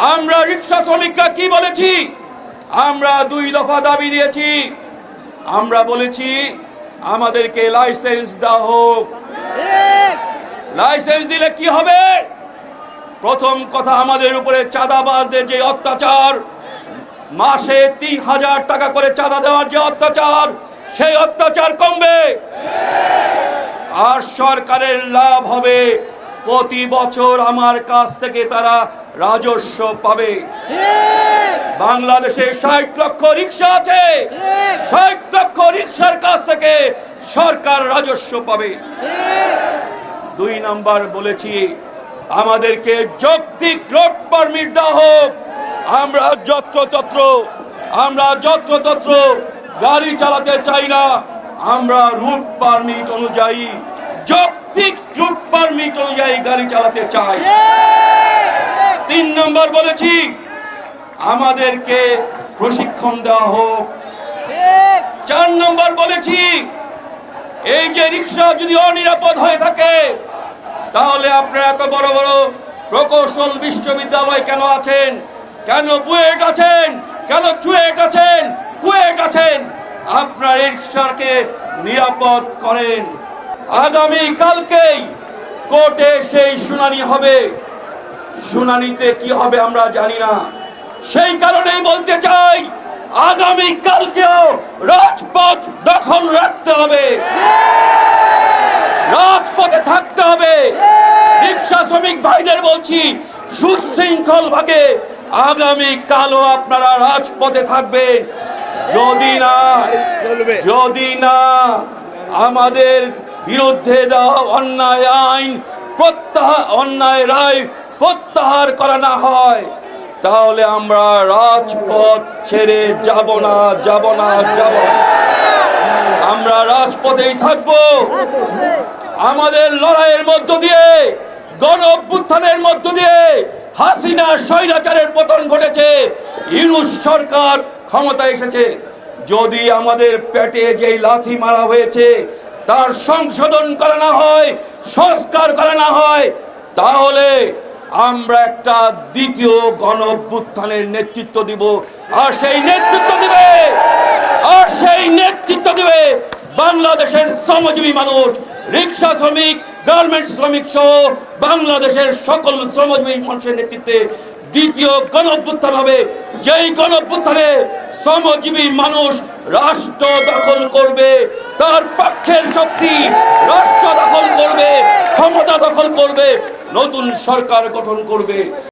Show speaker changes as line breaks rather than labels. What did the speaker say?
আমরা রিক্সা শ্রমিকরা কি বলেছি? আমরা দুই দফা দাবি দিয়েছি। আমরা বলেছি, আমাদেরকে লাইসেন্স দেওয়া হোক। লাইসেন্স দিলে কি হবে? প্রথম কথা আমাদের উপরে চাঁদাবাজদের যে অত্যাচার, মাসে তিন হাজার টাকা করে চাঁদা দেওয়ার যে অত্যাচার, সেই অত্যাচার কমবে। আর সরকারের লাভ হবে। প্রতি বছর আমার কাছ থেকে তারা রাজস্ব পাবে। বাংলাদেশে ষাট লক্ষ রিক্সা আছে। ষাট লক্ষ রিক্সার কাছ থেকে সরকার রাজস্ব পাবে। দুই নাম্বার বলেছি, আমাদেরকে যৌক্তিক রোড পারমিট দেওয়া হোক। আমরা যত্রতত্র আমরা যত্রতত্র গাড়ি চালাতে চাই না। আমরা রুট পারমিট অনুযায়ী যৌক্তিক রুট পারমিট অনুযায়ী গাড়ি চালাতে চাই। তিন নম্বর বলেছি আমাদেরকে প্রশিক্ষণ দেওয়া হোক। চার নম্বর বলেছি এই যে রিক্সা যদি অনিরাপদ হয়ে থাকে তাহলে আপনারা এত বড় বড় প্রকৌশল বিশ্ববিদ্যালয় কেন আছেন? কেন বুয়েট আছেন? কেন চুয়েট আছেন? কুয়েট আছেন? আপনার রিক্সাকে নিরাপদ করেন। আগামী কালকেই কোর্টে সেই শুনানি হবে। শুনানিতে কি হবে আমরা জানি না। সেই কারণেই বলতে চাই আগামী কালকেও রাজপথ দখল রাখতে হবে। রাজপথে থাকতে হবে। রিক্সা শ্রমিক ভাইদের বলছি সুশৃঙ্খল ভাবে আগামী কালও আপনারা রাজপথে থাকবেন। যদি না যদি না আমাদের বিরুদ্ধে দেওয়া অন্যায় আইন প্রত্যাহার অন্যায় রায় প্রত্যাহার করা না হয়, তাহলে আমরা রাজপথ ছেড়ে যাব না যাব না, যাব আমরা রাজপথেই থাকব। আমাদের লড়াইয়ের মধ্য দিয়ে গণ অভ্যুত্থানের মধ্য দিয়ে হাসিনা স্বৈরাচারের পতন ঘটেছে। ইউনুস সরকার ক্ষমতায় এসেছে। যদি আমাদের পেটে যেই লাথি মারা হয়েছে তার সংশোধন করা না হয়, সংস্কার করা না হয়, তাহলে আমরা একটা দ্বিতীয় গণ নেতৃত্ব দিব। আর সেই নেতৃত্ব দিবে, আর সেই নেতৃত্ব দিবে বাংলাদেশের শ্রমজীবী মানুষ, রিক্সা শ্রমিক, গার্মেন্ট শ্রমিক সহ বাংলাদেশের সকল শ্রমজীবী মানুষের নেতৃত্বে দ্বিতীয় গণ হবে। যেই গণ শ্রমজীবী মানুষ রাষ্ট্র দখল করবে, তার পক্ষের শক্তি রাষ্ট্র দখল করবে, ক্ষমতা দখল করবে, নতুন সরকার গঠন করবে।